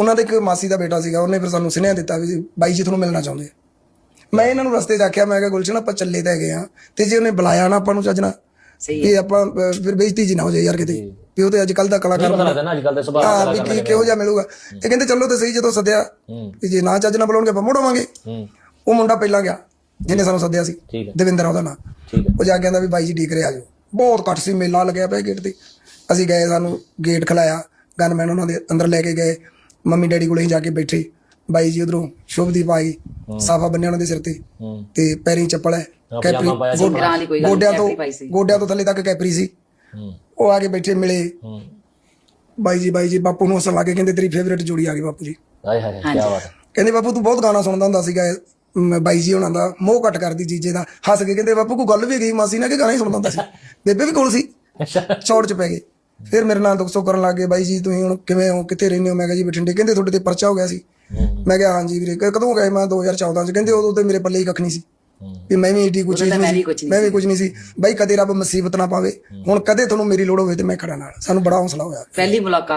ਉਹਨਾਂ ਦੇ ਇੱਕ ਮਾਸੀ ਦਾ ਬੇਟਾ ਸੀਗਾ ਉਹਨੇ ਫਿਰ ਸਾਨੂੰ ਸੁਨੇਹਾ ਦਿੱਤਾ ਵੀ ਬਾਈ ਜੀ ਤੁਹਾਨੂੰ ਮਿਲਣਾ ਚਾਹੁੰਦੇ ਆ। ਮੈਂ ਇਹਨਾਂ ਨੂੰ ਰਸਤੇ 'ਚ ਆਖਿਆ ਮੈਂ ਕਿਹਾ ਗੁਲਸ਼ਨ ਆਪਾਂ ਚੱਲੇ ਤਾਂ ਹੈਗੇ ਆ ਤੇ ਜੇ ਉਹਨੇ ਬੁਲਾਇਆ ਨਾ ਆਪਾਂ ਨੂੰ ਚੱਜਣਾ ਸਹੀ ਵੀ ਆਪਾਂ ਅਹ, ਫਿਰ ਬੇਇੱਜ਼ਤੀ ਜੀ ਨਾ ਹੋ ਜਾਏ ਯਾਰ ਕਿਤੇ। ਵੀ ਉਹ ਤੇ ਅੱਜ ਕੱਲ ਦਾ ਕਲਾਕਾਰ ਪਤਾ ਲੱਗਦਾ ਨਾ ਅੱਜ ਕੱਲ ਦੇ ਸੁਭਾਅ ਹਾਂ ਵੀ ਕੀ ਕਿਹੋ ਜਿਹਾ ਮਿਲੂਗਾ। ਇਹ ਕਹਿੰਦੇ ਚੱਲੋ ਤੇ ਸਹੀ ਜਦੋਂ ਸੱਦਿਆ ਹੂੰ। ਵੀ ਜੇ ਨਾ ਚੱਜ ਨਾਲ ਬੁਲਾਉਣਗੇ ਆਪਾਂ ਹੂੰ। ਉਹ ਮੁੰਡਾ ਪਹਿਲਾਂ ਗਿਆ ਜਿਹਨੇ ਸਾਨੂੰ ਸੱਦਿਆ ਸੀ ਠੀਕ ਹੈ। ਦਵਿੰਦਰ ਆ ਉਹਦਾ ਨਾਂ। ਠੀਕ ਹੈ। ਉਹ ਜਾ ਕੇ ਕਹਿੰਦਾ ਵੀ ਬਾਈ ਜੀ ਡੀਕ ਰਿਹਾ ਆਜੋ ਬਹੁਤ ਘੱਟ ਸੀ ਮੇਲਾ ਲੱਗਿਆ ਪਿਆ ਗੇਟ ਤੇ। ਅਸੀਂ ਗਏ ਸਾਨੂੰ ਗੇਟ ਖਲਾਇਆ ਗਨਮੈਨ ਉਹਨਾਂ ਦੇ ਅੰਦਰ ਲੈ ਕੇ ਗਏ। ਮੰਮੀ ਡੈਡੀ ਕੋਲੇ ਹੀ ਜਾ ਕੇ ਬੈਠੇ। ਬਾਈ ਜੀ ਉਧਰੋਂ ਸ਼ੁਭਦੀਪ ਆਈ ਸਾਫਾ ਬੰਨਿਆ ਉਹਨਾਂ ਦੇ ਸਿਰ ਤੇ। ਹੂੰ। ਤੇ ਪੈਰੀਂ ਚੱਪਲ ਹੈ। ਪਾਇਆ ਸੀ। ਕੋਈ ਗੱਲ ਗੋਡਿਆਂ ਤੋਂ ਕੈਪਰੀ ਪਾਈ ਸੀ। ਗੋਡਿਆਂ ਤੋਂ ਥੱਲੇ ਤੱਕ ਕੈਪਰੀ ਸੀ। ਹੂੰ। ਉਹ ਆ ਕੇ ਬੈਠੇ ਮਿਲੇ। ਹੂੰ। ਬਾਈ ਜੀ ਬਾਈ ਜੀ ਬਾਪੂ ਨੂੰ ਹੱਸਣ ਲੱਗੇ ਕਹਿੰਦੇ ਤੇਰੀ ਫੇਵਰੇਟ ਜੋੜੀ ਆ ਗਈ ਬਾਪੂ ਜੀ। ਹਾਏ ਹਾਏ ਕੀ ਬਾਤ ਹੈ। ਕਹਿੰਦੇ ਬਾਪੂ ਤੂੰ ਬਹੁਤ ਗਾਣਾ ਸੁਣਦਾ ਹੁੰਦਾ ਸੀਗਾ। ਮ, ਬਾਈ ਜੀ ਹੁਣਾਂ ਦਾ ਮੋਹ ਘਟ ਕਰਦੀ ਜੀਜੇ ਦਾ। ਹੱਸ ਕੇ ਕਹਿੰਦੇ ਬਾਪੂ ਕੋਈ ਗੱਲ ਵੀ ਗਈ? ਮਾਸੀ ਨਾਲ ਕਿ ਗਾਣਾ ਹੀ ਸੁਣਦਾ ਹੁੰਦਾ ਸੀ? ਬੇਬੇ ਵੀ ਕੋਲ ਸੀ। ਚੌੜ ਚ ਪੈ ਗਏ। ਫਿਰ ਮੇਰੇ ਨਾਲ ਦੁੱਖ ਸੁੱਖ ਕਰਨ ਲੱਗ ਗਏ ਬਾਈ ਜੀ ਤੁਸੀਂ ਹੁਣ ਕਿਵੇਂ ਹੋ ਕਿੱਥੇ ਰਹਿੰਦੇ ਹੋ? ਮੈਂ ਕਿਹਾ ਜੀ ਬਠਿੰਡੇ ਕਹਿੰਦੇ ਤੁਹਾਡੇ ਤੇ ਪਰਚਾ ਹੋ ਗਿਆ ਸੀ। ਮੈਂ ਕਿਹਾ ਹਾਂਜੀ ਵੀਰੇ ਕ- ਕਦੋਂ ਗਏ ਮੈਂ 2014 ਚ। ਕਹਿੰਦੇ ਉਦੋਂ ਤੇ ਮੇਰੇ ਪੱਲੇ ਹੀ ਕੱਖ ਨਹੀਂ ਸੀ। ਵੀ ਮੈਂ ਵੀ ਏਡੀ ਕੁਛ ਨਹੀਂ ਮੈਂ ਵੀ ਸੀ ਕੁਛ ਮੈਂ ਵੀ ਕੁਝ ਨਹੀਂ ਸੀ। ਬਾਈ ਕਦੇ ਰੱਬ ਮੁਸੀਬਤ ਨਾ ਪਾਵੇ। ਹੁਣ ਕਦੇ ਤੁਹਾਨੂੰ ਮੇਰੀ ਲੋੜ ਹੋਵੇ ਤੇ ਮੈਂ ਖੜਾ ਨਾਲ। ਸਾਨੂੰ ਬੜਾ ਹੌਸਲਾ ਹੋਇਆ। ਪਹਿਲੀ ਮੁਲਾਕਾਤ